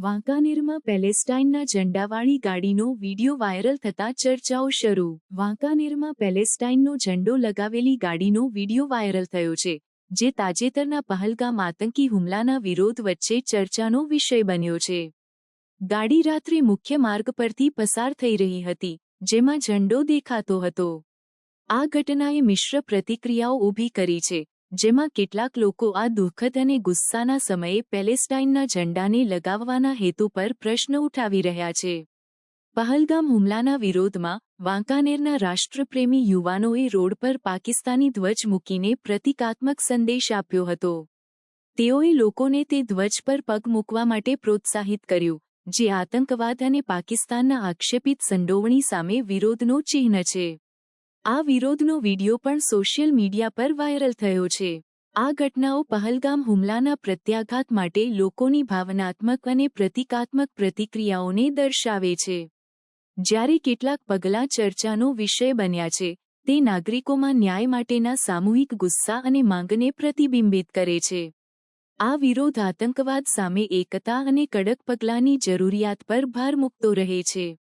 વાંકાનેરમાં પેલેસ્ટાઇનના ઝંડાવાળી ગાડીનો video viral થતા ચર્ચાઓ શરૂ. વાંકાનેરમાં પેલેસ્ટાઇનનો ઝંડો લગાવેલી ગાડીનો વીડિયો વાયરલ થયો છે, જે તાજેતરના પહલગામ આતંકી હુમલાના વિરોધ વચ્ચે ચર્ચાનો વિષય બન્યો છે. ગાડી રાત્રે મુખ્ય માર્ગ પરથી પસાર થઈ રહી હતી, જેમાં ઝંડો દેખાતો હતો. આ ઘટનાએ મિશ્ર પ્રતિક્રિયાઓ ઊભી કરી છે જેમાં કેટલાક લોકો આ દુઃખદ અને ગુસ્સાના સમયે પેલેસ્ટાઇનના ઝંડાને લગાવવાના હેતુ પર પ્રશ્ન ઉઠાવી રહ્યા છે. પહલગામ હુમલાના વિરોધમાં વાંકાનેરના રાષ્ટ્રપ્રેમી યુવાનોએ રોડ પર પાકિસ્તાની ધ્વજ મૂકીને પ્રતિકાત્મક સંદેશ આપ્યો હતો. તેઓએ લોકોને તે ધ્વજ પર પગ મૂકવા માટે પ્રોત્સાહિત કર્યું, જે આતંકવાદ અને પાકિસ્તાનના આક્ષેપિત સંડોવણી સામે વિરોધનો ચિહ્ન છે. આ વિરોધનો વિડિયો પણ સોશિયલ મીડિયા પર વાયરલ થયો છે. આ ઘટનાઓ પહલગામ હુમલાના પ્રત્યાઘાત માટે લોકોની ભાવનાત્મક અને પ્રતિકાત્મક પ્રતિક્રિયાઓને દર્શાવે છે. જ્યારે કેટલાક પગલાં ચર્ચાનો વિષય બન્યા છે, તે નાગરિકોમાં ન્યાય માટેના સામૂહિક ગુસ્સા અને માંગને પ્રતિબિંબિત કરે છે. આ વિરોધ આતંકવાદ સામે એકતા અને કડક પગલાંની જરૂરિયાત પર ભાર મૂકતો રહે છે.